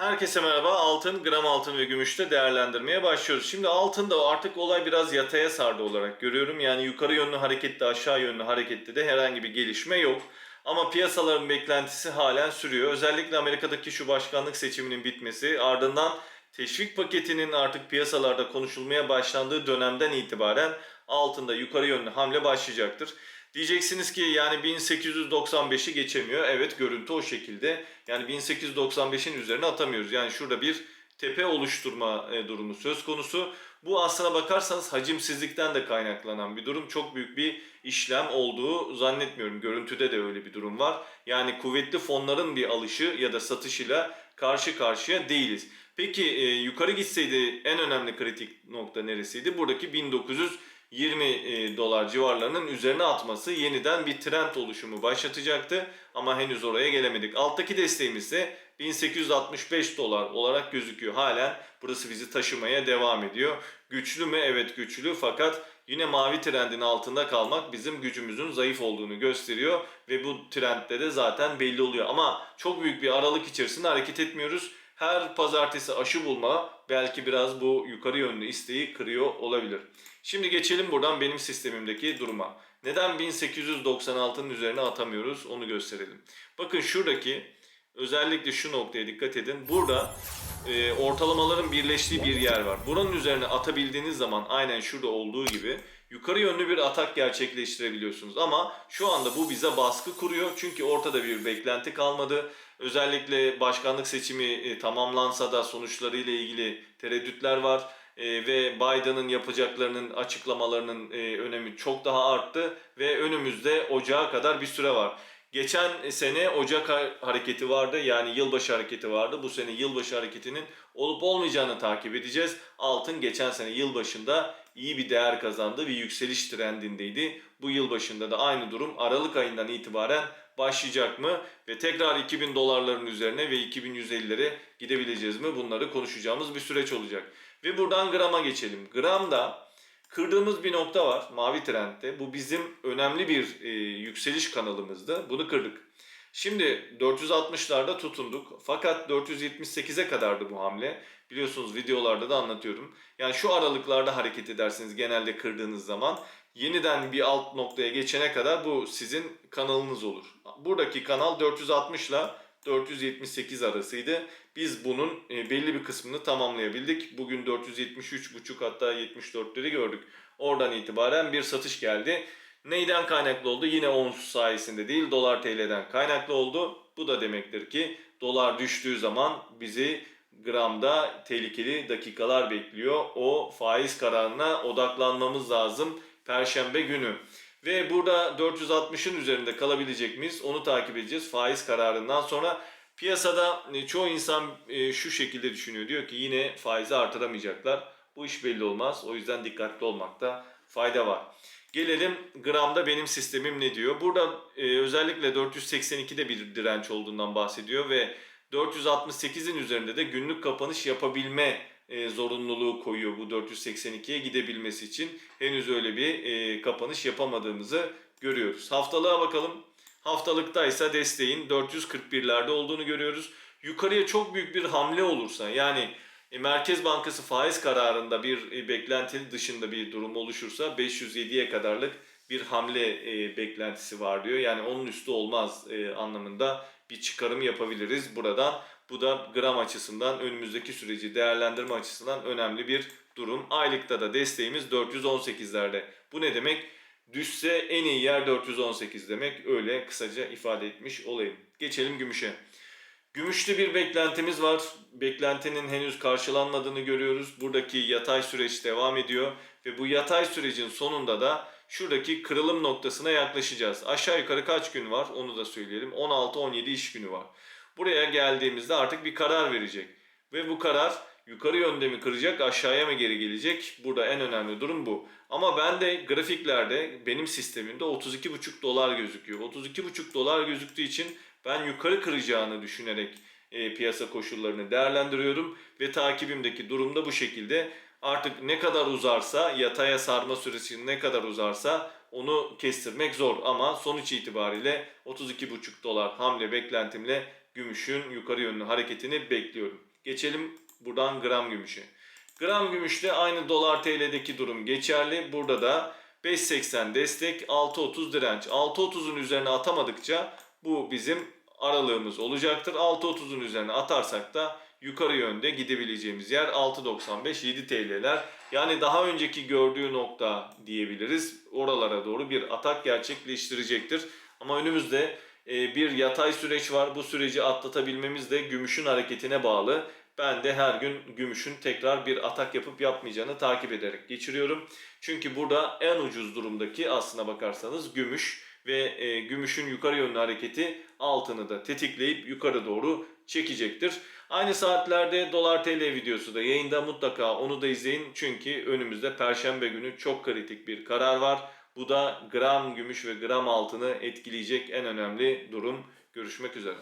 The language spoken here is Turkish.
Herkese merhaba. Altın, gram altın ve gümüşte değerlendirmeye başlıyoruz. Şimdi altında artık olay biraz yataya sardı olarak görüyorum. Yani yukarı yönlü harekette, aşağı yönlü harekette de herhangi bir gelişme yok. Ama piyasaların beklentisi halen sürüyor. Özellikle Amerika'daki şu başkanlık seçiminin bitmesi ardından teşvik paketinin artık piyasalarda konuşulmaya başlandığı dönemden itibaren altında yukarı yönlü hamle başlayacaktır. Diyeceksiniz ki yani 1895'i geçemiyor. Evet görüntü o şekilde. Yani 1895'in üzerine atamıyoruz. Yani şurada bir tepe oluşturma e, durumu söz konusu. Bu aslına bakarsanız hacimsizlikten de kaynaklanan bir durum. Çok büyük bir işlem olduğu zannetmiyorum. Görüntüde de öyle bir durum var. Yani kuvvetli fonların bir alışı ya da satışıyla karşı karşıya değiliz. Peki e, yukarı gitseydi en önemli kritik nokta neresiydi? Buradaki 1900 20 e, dolar civarlarının üzerine atması yeniden bir trend oluşumu başlatacaktı ama henüz oraya gelemedik. Alttaki desteğimiz ise 1865 dolar olarak gözüküyor. Halen burası bizi taşımaya devam ediyor. Güçlü mü? Evet güçlü fakat yine mavi trendin altında kalmak bizim gücümüzün zayıf olduğunu gösteriyor ve bu trendde de zaten belli oluyor. Ama çok büyük bir aralık içerisinde hareket etmiyoruz her pazartesi aşı bulma belki biraz bu yukarı yönlü isteği kırıyor olabilir. Şimdi geçelim buradan benim sistemimdeki duruma. Neden 1896'nın üzerine atamıyoruz onu gösterelim. Bakın şuradaki özellikle şu noktaya dikkat edin. Burada e, ortalamaların birleştiği bir yer var. Buranın üzerine atabildiğiniz zaman aynen şurada olduğu gibi yukarı yönlü bir atak gerçekleştirebiliyorsunuz. Ama şu anda bu bize baskı kuruyor. Çünkü ortada bir beklenti kalmadı. Özellikle başkanlık seçimi e, tamamlansa da sonuçlarıyla ilgili tereddütler var. E, ve Biden'ın yapacaklarının açıklamalarının e, önemi çok daha arttı ve önümüzde ocağa kadar bir süre var. Geçen sene Ocak hareketi vardı yani yılbaşı hareketi vardı. Bu sene yılbaşı hareketinin olup olmayacağını takip edeceğiz. Altın geçen sene yılbaşında iyi bir değer kazandı ve yükseliş trendindeydi. Bu yılbaşında da aynı durum Aralık ayından itibaren başlayacak mı? Ve tekrar 2000 dolarların üzerine ve 2150'lere gidebileceğiz mi? Bunları konuşacağımız bir süreç olacak. Ve buradan grama geçelim. Gramda Kırdığımız bir nokta var mavi trendde. Bu bizim önemli bir e, yükseliş kanalımızdı. Bunu kırdık. Şimdi 460'larda tutunduk. Fakat 478'e kadardı bu hamle. Biliyorsunuz videolarda da anlatıyorum. Yani şu aralıklarda hareket edersiniz genelde kırdığınız zaman. Yeniden bir alt noktaya geçene kadar bu sizin kanalınız olur. Buradaki kanal 460 ile 478 arasıydı. Biz bunun e, belli bir kısmını tamamlayabildik. Bugün 473,5 hatta 74'leri gördük. Oradan itibaren bir satış geldi. Neyden kaynaklı oldu? Yine ons sayesinde değil dolar TL'den kaynaklı oldu. Bu da demektir ki dolar düştüğü zaman bizi gramda tehlikeli dakikalar bekliyor. O faiz kararına odaklanmamız lazım Perşembe günü. Ve burada 460'ın üzerinde kalabilecek miyiz? Onu takip edeceğiz faiz kararından sonra. Piyasada e, çoğu insan e, şu şekilde düşünüyor. Diyor ki yine faizi artıramayacaklar. Bu iş belli olmaz. O yüzden dikkatli olmakta fayda var. Gelelim gramda benim sistemim ne diyor. Burada e, özellikle 482'de bir direnç olduğundan bahsediyor ve 468'in üzerinde de günlük kapanış yapabilme e, zorunluluğu koyuyor bu 482'ye gidebilmesi için. Henüz öyle bir e, kapanış yapamadığımızı görüyoruz. Haftalığa bakalım. Haftalıkta ise desteğin 441'lerde olduğunu görüyoruz. Yukarıya çok büyük bir hamle olursa yani e, Merkez Bankası faiz kararında bir e, beklenti dışında bir durum oluşursa 507'ye kadarlık bir hamle beklentisi var diyor. Yani onun üstü olmaz anlamında bir çıkarım yapabiliriz buradan. Bu da gram açısından önümüzdeki süreci değerlendirme açısından önemli bir durum. Aylıkta da desteğimiz 418'lerde. Bu ne demek? Düşse en iyi yer 418 demek. Öyle kısaca ifade etmiş olayım. Geçelim gümüşe. Gümüşte bir beklentimiz var. Beklentinin henüz karşılanmadığını görüyoruz. Buradaki yatay süreç devam ediyor ve bu yatay sürecin sonunda da şuradaki kırılım noktasına yaklaşacağız. Aşağı yukarı kaç gün var onu da söyleyelim. 16-17 iş günü var. Buraya geldiğimizde artık bir karar verecek. Ve bu karar yukarı yönde mi kıracak aşağıya mı geri gelecek? Burada en önemli durum bu. Ama ben de grafiklerde benim sistemimde 32,5 dolar gözüküyor. 32,5 dolar gözüktüğü için ben yukarı kıracağını düşünerek e, piyasa koşullarını değerlendiriyorum ve takibimdeki durumda bu şekilde. Artık ne kadar uzarsa yataya sarma süresi ne kadar uzarsa onu kestirmek zor ama sonuç itibariyle 32,5 dolar hamle beklentimle gümüşün yukarı yönlü hareketini bekliyorum. Geçelim buradan gram gümüşe. Gram gümüşte aynı dolar TL'deki durum geçerli. Burada da 5.80 destek, 6.30 direnç. 6.30'un üzerine atamadıkça bu bizim aralığımız olacaktır. 6.30'un üzerine atarsak da yukarı yönde gidebileceğimiz yer 6.95 7 TL'ler. Yani daha önceki gördüğü nokta diyebiliriz. Oralara doğru bir atak gerçekleştirecektir. Ama önümüzde bir yatay süreç var. Bu süreci atlatabilmemiz de gümüşün hareketine bağlı. Ben de her gün gümüşün tekrar bir atak yapıp yapmayacağını takip ederek geçiriyorum. Çünkü burada en ucuz durumdaki aslına bakarsanız gümüş ve e, gümüşün yukarı yönlü hareketi altını da tetikleyip yukarı doğru çekecektir. Aynı saatlerde dolar TL videosu da yayında mutlaka onu da izleyin. Çünkü önümüzde perşembe günü çok kritik bir karar var. Bu da gram gümüş ve gram altını etkileyecek en önemli durum. Görüşmek üzere.